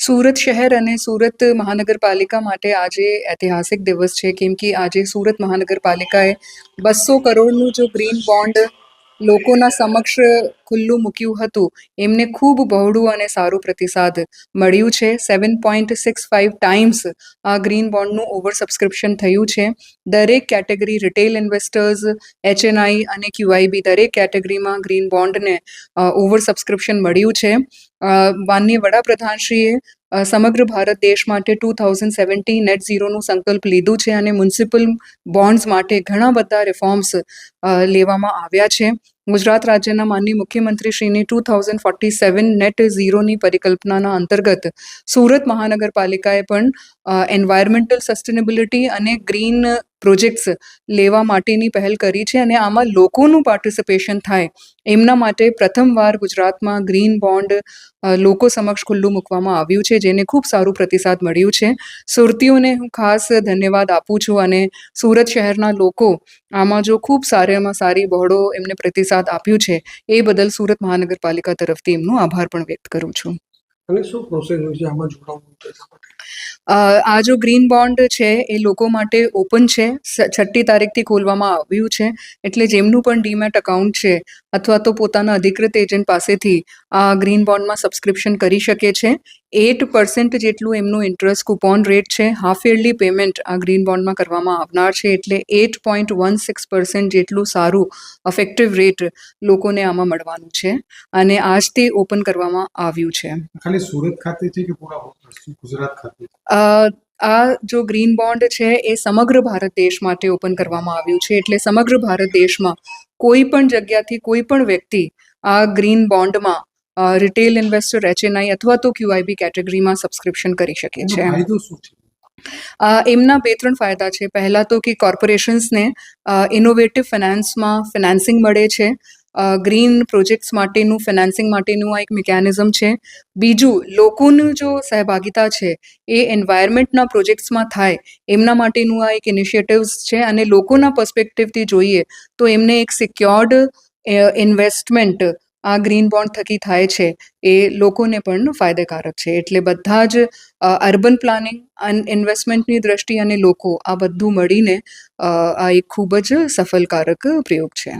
સુરત શહેર અને સુરત મહાનગરપાલિકા માટે આજે ઐતિહાસિક દિવસ છે. કેમ કે આજે સુરત મહાનગરપાલિકાએ બસો કરોડનું જો ગ્રીન બોન્ડ લોકોના સમક્ષ ખુલ્લું મૂક્યું હતું. એમને ખૂબ બહોળું અને સારું પ્રતિસાદ મળ્યું છે. Seven point six five times આ ગ્રીન બોન્ડનું ઓવર સબસ્ક્રિપ્શન થયું છે. દરેક કેટેગરી રિટેલ ઇન્વેસ્ટર્સ એચએનઆઈ અને ક્યુઆઈબી દરેક કેટેગરીમાં ગ્રીન બોન્ડને ઓવર સબસ્ક્રિપ્શન મળ્યું છે. માનનીય વડાપ્રધાનશ્રીએ સમગ્ર ભારત દેશ માટે ટુ થાઉઝન્ડ સેવન્ટીન નેટ ઝીરોનું સંકલ્પ લીધું છે અને મ્યુનિસિપલ બોન્ડ્સ માટે ઘણા બધા રિફોર્મ્સ લેવામાં આવ્યા છે. ગુજરાત રાજ્યના માનનીય મુખ્યમંત્રીશ્રીની two thousand forty seven net ઝીરોની પરિકલ્પનાના અંતર્ગત સુરત મહાનગરપાલિકાએ પણ એન્વાયરમેન્ટલ સસ્ટેનેબિલિટી અને ગ્રીન પ્રોજેક્ટ્સ લેવા માટેની પહેલ કરી છે અને આમાં લોકોનું પાર્ટિસિપેશન થાય. એમના માટે પ્રથમવાર ગુજરાતમાં ગ્રીન બોન્ડ લોકો સમક્ષ ખુલ્લું મૂકવામાં આવ્યું છે, જેને ખૂબ સારું પ્રતિસાદ મળ્યું છે. સુરતીઓને હું ખાસ ધન્યવાદ આપું છું અને સુરત શહેરના લોકો આમાં જો ખૂબ સારામાં સારી બહોળો એમને પ્રતિસાદ આપ્યું છે, એ બદલ સુરત મહાનગરપાલિકા તરફથી એમનો આભાર પણ વ્યક્ત કરું છું. અને શું પ્રોસેસ હોય છે આમાં જોડાવું આ જો ગ્રીન બોન્ડ છે, એ લોકો માટે ઓપન છે છઠ્ઠી તારીખથી ખોલવામાં આવ્યું છે, એટલે જેમનું પણ ડીમેટ અકાઉન્ટ છે, અથવા તો પોતાના અધિકૃત એજન્ટ પાસેથી આ ગ્રીન બોન્ડમાં સબસ્ક્રિપ્શન કરી શકે છે. એટ પર્સન્ટ જેટલું એમનું ઇન્ટરેસ્ટ કુપોન રેટ છે. હાફ યરલી પેમેન્ટ આ ગ્રીન બોન્ડમાં કરવામાં આવનાર છે. એટલે eight point one six percent જેટલું સારું અફેક્ટિવ રેટ લોકોને આમાં મળવાનું છે. અને આજથી ઓપન કરવામાં આવ્યું છે. ખાલી સુરત ખાતે છે કે પૂરા ગુજરાત ખાતે? આ જો ગ્રીન બોન્ડ છે એ સમગ્ર ભારત દેશ માટે ઓપન કરવામાં આવ્યું છે. એટલે સમગ્ર ભારત દેશમાં કોઈ પણ જગ્યાથી કોઈ પણ વ્યક્તિ આ ગ્રીન બોન્ડમાં રિટેલ ઇન્વેસ્ટર એચએનઆઈ અથવા તો ક્યુઆઈબી કેટેગરીમાં સબસ્ક્રિપ્શન કરી શકે છે એમના બે ત્રણ ફાયદા છે. પહેલા તો કે કોર્પોરેશન્સને ઇનોવેટિવ ફિનાન્સમાં ફિનાન્સિંગ મળે છે. ગ્રીન પ્રોજેક્ટ્સ માટેનું ફિનાન્સિંગ માટેનું આ એક મિકેનિઝમ છે. બીજું લોકોનું જો સહભાગિતા છે એ એન્વાયરમેન્ટના પ્રોજેક્ટ્સમાં થાય એમના માટેનું આ એક ઇનિશિયેટિવ્સ છે અને લોકોના પર્સ્પેક્ટિવથી જોઈએ તો એમને એક સિક્યોર્ડ ઇન્વેસ્ટમેન્ટ આ ગ્રીન બોન્ડ થકી થાય છે, એ લોકોને પણ ફાયદાકારક છે. એટલે બધા જ અર્બન પ્લાનિંગ ઇન્વેસ્ટમેન્ટની દ્રષ્ટિ અને લોકો આ બધું મળીને આ એક ખૂબ જ સફળકારક પ્રયોગ છે.